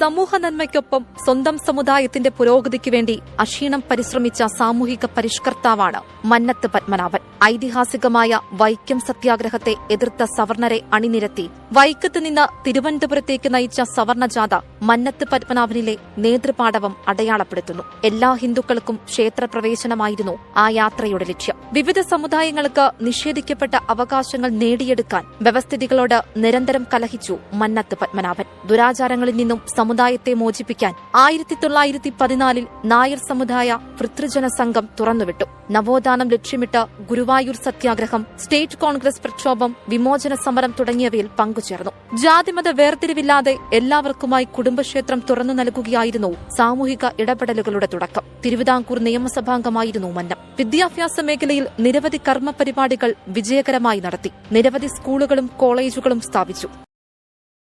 സമൂഹ നന്മയ്ക്കൊപ്പം സ്വന്തം സമുദായത്തിന്റെ പുരോഗതിക്ക് വേണ്ടി അക്ഷീണം പരിശ്രമിച്ച സാമൂഹിക പരിഷ്കർത്താവാണ് മന്നത്ത് പത്മനാഭൻ. ഐതിഹാസികമായ വൈക്കം സത്യാഗ്രഹത്തെ എതിർത്ത സവർണരെ അണിനിരത്തി. വൈക്കത്ത് നിന്ന് തിരുവനന്തപുരത്തേക്ക് നയിച്ച സവർണജാഥ മന്നത്ത് പത്മനാഭനിലെ നേതൃപാടവം അടയാളപ്പെടുത്തുന്നു. എല്ലാ ഹിന്ദുക്കൾക്കും ക്ഷേത്രപ്രവേശനമായിരുന്നു ആ യാത്രയുടെ ലക്ഷ്യം. വിവിധ സമുദായങ്ങൾക്ക് നിഷേധിക്കപ്പെട്ട അവകാശങ്ങൾ നേടിയെടുക്കാൻ വ്യവസ്ഥിതികളോട് നിരന്തരം കലഹിച്ചു മന്നത്ത് പത്മനാഭൻ. ദുരാചാരങ്ങളിൽ നിന്നും സമുദായത്തെ മോചിപ്പിക്കാൻ ആയിരത്തി തൊള്ളായിരത്തി പതിനാലിൽ നായർ സമുദായ ഭൃതൃജന സംഘം തുറന്നുവിട്ടു. നവോത്ഥാനം ലക്ഷ്യമിട്ട് ഗുരുവായൂർ സത്യാഗ്രഹം സ്റ്റേറ്റ് കോൺഗ്രസ് പ്രക്ഷോഭം വിമോചന സമരം തുടങ്ങിയവയിൽ പങ്കുചേർന്നു. ജാതിമത വേർതിരിവില്ലാതെ എല്ലാവർക്കുമായി കുടുംബക്ഷേത്രം തുറന്നു നൽകുകയായിരുന്നു സാമൂഹിക ഇടപെടലുകളുടെ തുടക്കം. തിരുവിതാംകൂർ നിയമസഭാംഗമായിരുന്നു മന്നം. വിദ്യാഭ്യാസ മേഖലയിൽ നിരവധി കർമ്മ പരിപാടികൾ വിജയകരമായി നടത്തി. നിരവധി സ്കൂളുകളും കോളേജുകളും സ്ഥാപിച്ചു.